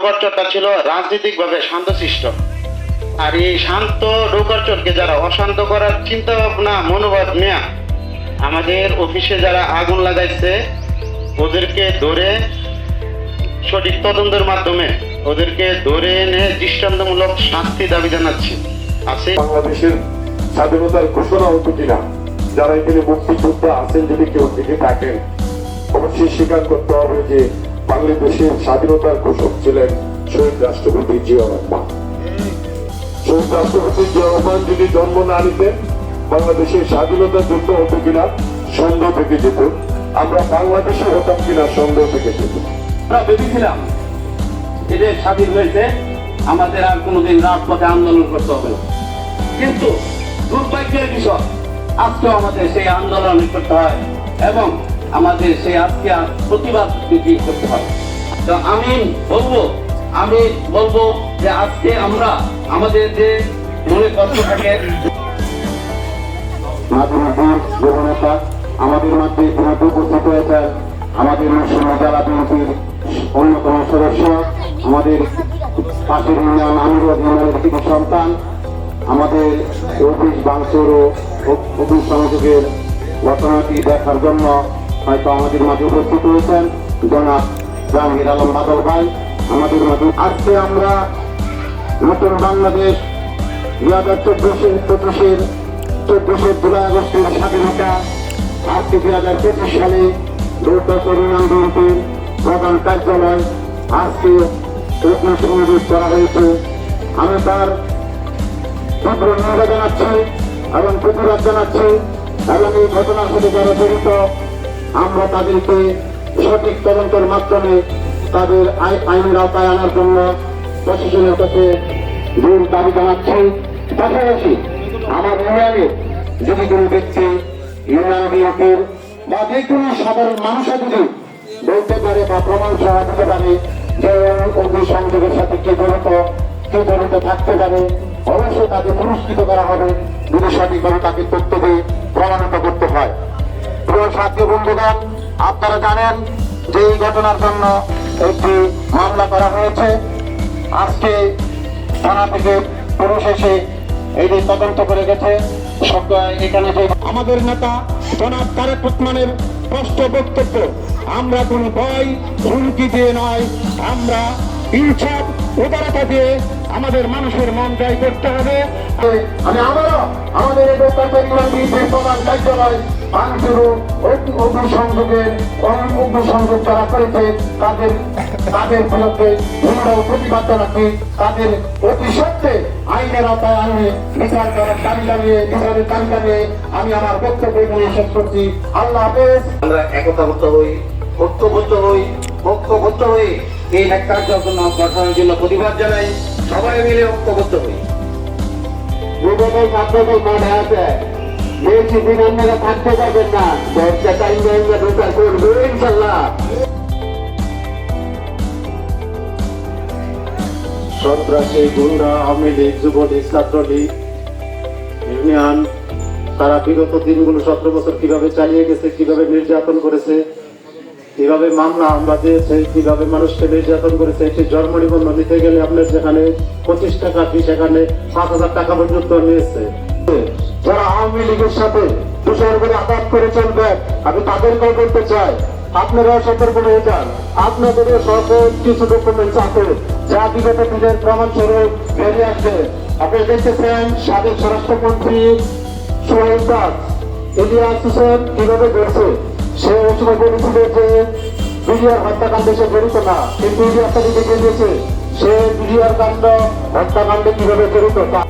ডোকরচরটা ছিল রাজনৈতিকভাবে শান্তশিষ্ট। আর এই শান্ত ডোকরচরকে যারা অশান্ত করার চিন্তা ভাবনা মনোভাব নেয়া, আমাদের অফিসে যারা আগুন লাগাইছে, ওদেরকে ধরে সঠিক তদন্তের মাধ্যমে ওদেরকে ধরে এনে দৃষ্টান্তমূলক শাস্তি দাবি জানাচ্ছি। আছে? বাংলাদেশের স্বাধীনতার ঘোষণা হতো কিনা? যারা এখানে মুক্তিযোদ্ধা আছেন যদি কেউ থেকে থাকেন, অবশ্যই স্বীকার করতে হবে যে বাংলাদেশের স্বাধীনতার ঘোষক ছিলেন শহীদ রাষ্ট্রপতি জিয়া রহমান। শহীদ রাষ্ট্রপতি জিয়া রহমান যদি জন্ম না নিতেন, বাংলাদেশের স্বাধীনতা যুদ্ধ হতো কিনা, সন্দেহ থেকে যেত। আমরা বাংলাদেশে হতাম কিনা, সন্দেহ থেকে যেত। আমরা ভেবেছিলাম এদের স্বাধীন হয়েছে, আমাদের আর কোনোদিন রাজপথে আন্দোলন করতে হবে না। কিন্তু দুর্ভাগ্যের বিষয়, আজকেও আমাদের সেই আন্দোলন করতে হয় এবং আমাদের সেই আজকে প্রতিবাদ বিক্রি করতে হয় তো আমি বলব আমি বলব যে আজকে আমরা আমাদের যে মনে কষ্ট থাকে আমাদের মধ্যে ইতিমধ্যে উপস্থিত হয়েছেন আমাদের মুর্শিদাবাদ জেলা বিএনপির অন্যতম সদস্য, আমাদের পাশের ইউনিয়ন আমিরুল ইউনিয়নের সন্তান, আমাদের অফিস বাংসুর ও অফিস সংযোগের ঘটনাটি দেখার জন্য হয়তো আমাদের মাঝে উপস্থিত হয়েছেন জনাব জাহাঙ্গীর আলম বাদল ভাই। আমাদের মাঝে আজকে আমরা নতুন বাংলাদেশ দুই হাজার চব্বিশের পঁচিশের চব্বিশের জুলাই আগস্টের স্বাধীনতা, আজকে দুই হাজার পঁচিশ সালে দুর্গা তরুণ বিএনপির প্রধান কার্যালয় আজকে রত্ন সমাবেশ করা হয়েছে। আমি তার তীব্র নিন্দা জানাচ্ছি এবং প্রতিবাদ জানাচ্ছি এবং এই ঘটনার সাথে যারা জড়িত আমরা তাদেরকে সঠিক তদন্তের মাধ্যমে তাদের আই- আইনের আওতায় আনার জন্য প্রশাসনের কাছে জোর দাবি জানাচ্ছি। পাশাপাশি আমার ইউনিয়নে যদি কোনো ব্যক্তি ইউনিয়ন বিএনপির বা যে কোনো সাধারণ মানুষও যদি বলতে পারে বা প্রমাণ সহ দিতে পারে যে অগ্নি সংযোগের সাথে কে জড়িত কে জড়িত থাকতে পারে, অবশ্যই তাকে পুরস্কৃত করা হবে। যদি সঠিকভাবে তাকে তথ্য দিয়ে প্রমাণিত করতে হয়। প্রিয় সাথী বন্ধুগণ, আপনারা জানেন যে এই ঘটনার জন্য একটি মামলা করা হয়েছে। আজকে থানা থেকে পুলিশ এসে এটি তদন্ত করে গেছে। এখানে যে আমাদের নেতা জনাব তারেক রহমানের স্পষ্ট বক্তব্য, আমরা কোনো ভয়, হুমকি দিয়ে নয়। আমরা ইনসাফ, উদারতা দিয়ে আমাদের মানুষের মন জয় করতে হবে। আমি আবারও আমাদের এই বিএনপির প্রধান কার্যালয় ভাঙচুরু অগ্নি সংযোগের যারা করেছে তাদের তাদের বিরুদ্ধে দৃঢ় প্রতিবাদ জানাচ্ছি তাদের অতি সত্ত্বে আইনের আওতায় আইনে বিচার করার দাবি জানিয়ে বিচারের দাবি জানিয়ে আমি আমার বক্তব্য এখানে শেষ করছি। আল্লাহ হাফেজ। আমরা একতাবদ্ধ হই ঐক্যবদ্ধ হই ঐক্যবদ্ধ হই এই এক কার্যক্রম গঠনের জন্য প্রতিবাদ জানাই সবাই মিলে ঐক্যবদ্ধ হই। বিগত ছাত্রদের মাঠে আছে। বেশি দিন আপনারা থাকতে পারবেন না। ঢোকা করবে, ইনশাল্লাহ। সন্ত্রাসী আওয়ামী লীগ, যুবলীগ, ছাত্রলীগ, ইউনিয়ন, তারা বিগত দিনগুলো সতেরো বছর কীভাবে চালিয়ে গেছে, কীভাবে নির্যাতন করেছে, কীভাবে মামলা আমরা দিয়েছে, কীভাবে মানুষকে নির্যাতন করেছে, একটি জন্ম নিবন্ধন নিতে গেলে আপনার যেখানে পঁচিশ টাকা ফি সেখানে পাঁচ হাজার টাকা পর্যন্ত নিয়েছে। যারা আওয়ামী লীগের সাথে তুষার করে আঘাত করে চলবেন আমি তাদেরকেও বলতে চাই আপনারা সতর্ক হয়ে যান। আপনাদের সকল কিছু ডকুমেন্টস আছে যা বিগত দিনের প্রমাণ স্বরূপ বেরিয়ে আসবে। আপনি দেখতেছেন সাবেক স্বরাষ্ট্রমন্ত্রী সোহেল দাস ইলিয়াস হোসেন কীভাবে ঘটছে সে ওই সময় বলেছিল যে বিডিআর হত্যাকাণ্ডে সে জড়িত না, কিন্তু ইলিয়াস তাকে দেখে দিয়েছে সে বিডিআর কাণ্ড হত্যাকাণ্ডে কীভাবে জড়িত তা